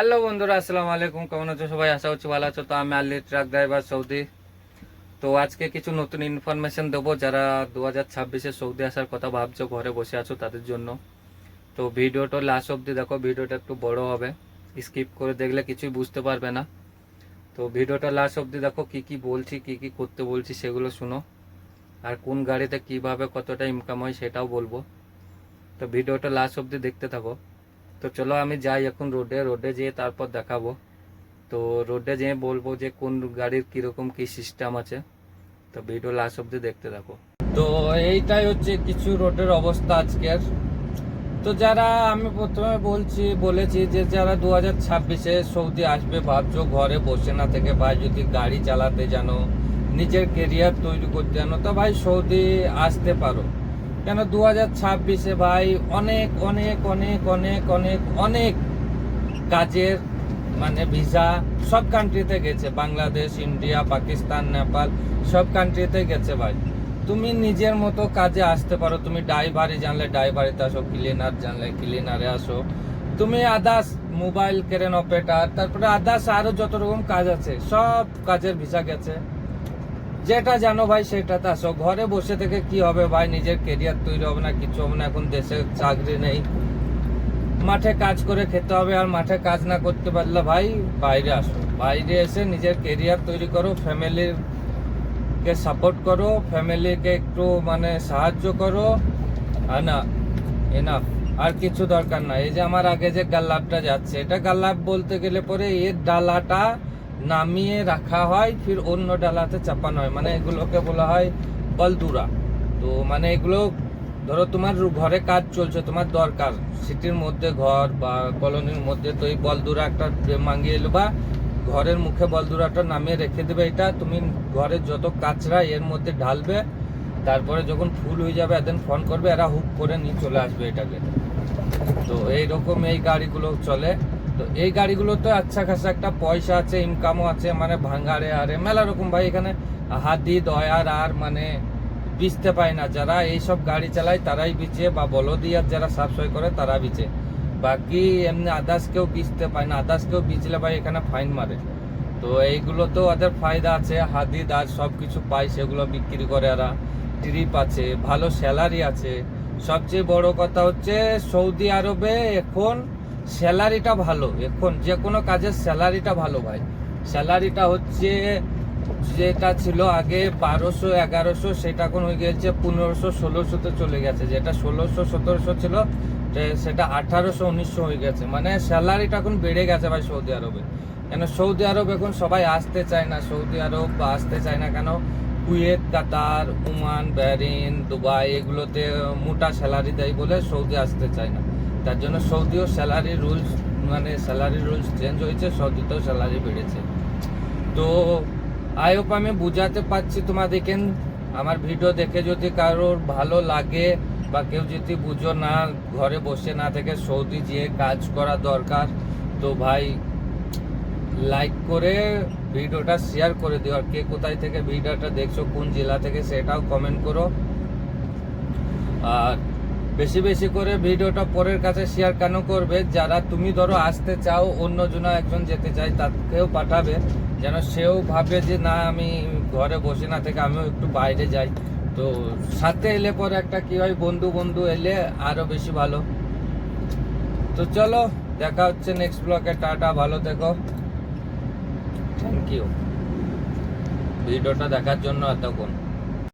Hello বন্ধুরা, আসসালামু আলাইকুম। কেমন আছো সবাই? আশা হচ্ছে ভালো আছো। তো আমি আলী ট্রাক ড্রাইভার সৌদি। তো আজকে কিছু নতুন ইনফরমেশন দেবো যারা দু হাজার ছাব্বিশে সৌদি আসার কথা ভাবছ, ঘরে বসে আছো তাদের জন্য। তো ভিডিওটা লাস্ট অবধি দেখো, ভিডিওটা একটু বড় হবে। স্কিপ করে দেখলে কিছুই বুঝতে পারবে না। তো ভিডিওটা লাস্ট অবধি দেখো, কি কি বলছি, কি কি করতে বলছি সেগুলো শুনো। আর কোন গাড়িতে কীভাবে কতটা ইনকাম হয় সেটাও বলব। তো ভিডিওটা লাস্ট অবধি দেখতে থাকো। তো চলো আমি যাই এখন রোডে রোডে যেয়ে তারপর দেখাবো। তো রোডে যেয়ে বলব যে কোন গাড়ির কীরকম কি সিস্টেম আছে। তো ভিডিও লাস্ট অব্দি দেখতে থাকো। তো এইটাই হচ্ছে কিছু রোডের অবস্থা আজকের। তো যারা আমি প্রথমে বলছি, বলেছি যে যারা দু হাজার ছাব্বিশে সৌদি আসবে, ভাবছ ঘরে বসে না থেকে ভাই যদি গাড়ি চালাতে জানো, নিজের কেরিয়ার তৈরি করতে জানো, তো ভাই সৌদি আসতে পারো। কেন দু হাজার ছাব্বিশে ভাই অনেক অনেক অনেক অনেক অনেক অনেক কাজের মানে ভিসা সব কান্ট্রিতে গেছে। বাংলাদেশ, ইন্ডিয়া, পাকিস্তান, নেপাল, সব কান্ট্রিতে গেছে ভাই। তুমি নিজের মতো কাজে আসতে পারো। তুমি ড্রাইভারই জানলে ড্রাইভারিতে আসো ক্লিনার জানলে ক্লিনারে আসো। তুমি আদার্স মোবাইল কেরেন অপারেটার তারপরে আদার্স আরও যত রকম কাজ আছে, সব কাজের ভিসা গেছে। যেটা জানো ভাই সেটাতে আসো ঘরে বসে থেকে কি হবে ভাই? নিজের কেরিয়ার তৈরি হবে না, কিছু হবে না। এখন দেশে চাকরি নেই। মাঠে কাজ করে খেতে হবে আর মাঠে কাজ না করতে পারলে ভাই, বাইরে আসো। বাইরে এসে নিজের কেরিয়ার তৈরি করো ফ্যামিলির কে সাপোর্ট করো ফ্যামিলিকে একটু মানে সাহায্য করো। আর না এনাফ আর কিছু দরকার না এই যে আমার আগে যে গাল্লাবটা যাচ্ছে, এটা গাল্লাব বলতে গেলে পরে এর ডালাটা নামিয়ে রাখা হয়, ফির অন্য ডালাতে চাপানো হয়। মানে এগুলোকে বলা হয় বলদুরা। তো মানে এগুলো, ধরো তোমার ঘরে কাজ চলছে, তোমার দরকার। সিটির মধ্যে ঘর বা কলোনির মধ্যে তো এই বলদুরা একটা মাঙ্গিয়ে এলো বা ঘরের মুখে বলদুরাটা নামিয়ে রেখে দেবে এটা। তুমি ঘরের যত কাচরা এর মধ্যে ঢালবে, তারপরে যখন ফুল হয়ে যাবে এদিন ফোন করবে, এরা হুক করে নিয়ে চলে আসবে এটাকে। তো এইরকম এই গাড়িগুলো চলে। তো এই গাড়িগুলো তো আচ্ছা খাসা একটা পয়সা আছে ইনকামও আছে মানে ভাঙ্গারে আরে মেলা রকম ভাই এখানে হাদি দয়ার আর মানে বিচতে পায় না। যারা এইসব গাড়ি চালায় তারাই বিচে বা বলদিয়ার যারা সাফসই করে তারা বিচে। বাকি এমনি আদার্স কেউ বিচতে পায় না আদার্স কেউ বিচলে ভাই এখানে ফাইন মারে। তো এইগুলো তো ওদের ফায়দা আছে হাদি দাস সব কিছু পায়, সেগুলো বিক্রি করে এরা। ট্রিপ আছে, ভালো স্যালারি আছে। সবচেয়ে বড় কথা হচ্ছে সৌদি আরবে এখন স্যালারিটা ভালো। এখন যে কোনো কাজের স্যালারিটা ভালো ভাই। স্যালারিটা হচ্ছে যেটা ছিল আগে বারোশো, এগারোশো, সেটা এখন হয়ে গেছে পনেরোশো ষোলোশোতে চলে গেছে। যেটা ষোলোশো, সতেরোশো ছিল সেটা আঠারোশো, উনিশশো হয়ে গেছে। মানে স্যালারিটা এখন বেড়ে গেছে ভাই সৌদি আরবে। কেন সৌদি আরব এখন সবাই আসতে চায় না। সৌদি আরব আসতে চায় না কেন? Kuwait, Qatar, Oman Bahrain Dubai, এগুলোতে মোটা স্যালারি দেয় বলে সৌদি আসতে চায় না। তার জন্য সৌদিও স্যালারি রুলস মানে স্যালারি রুলস চেঞ্জ হয়েছে, সৌদিতেও স্যালারি বেড়েছে। তো আই হোপ আমি বুঝাতে পারছি তোমাদেরকে। আমার ভিডিও দেখে যদি কারোর ভালো লাগে বা কেউ যদি বুঝো না, ঘরে বসে না থেকে সৌদি যেয়ে কাজ করা দরকার, তো ভাই লাইক করে ভিডিওটা শেয়ার করে দিও। আর কে কোথায় থেকে ভিডিওটা দেখছ, কোন জেলা থেকে সেটাও কমেন্ট করো। আর বেশি বেশি করে ভিডিওটা পরের কাছে শেয়ার কেন করবে? যারা তুমি ধরো আসতে চাও অন্য জন একজন যেতে চাই তাকেও পাঠাবে। যেন সেও ভাবে যে, না, আমি ঘরে বসে না থেকে আমিও একটু বাইরে যাই। তো সাথে এলে পরে একটা কি হয়? বন্ধু বন্ধু এলে আরও বেশি ভালো। তো চলো, দেখা হচ্ছে নেক্সট ব্লকে টাটা, ভালো থেকো। থ্যাংক ইউ ভিডিওটা দেখার জন্য এতক্ষণ।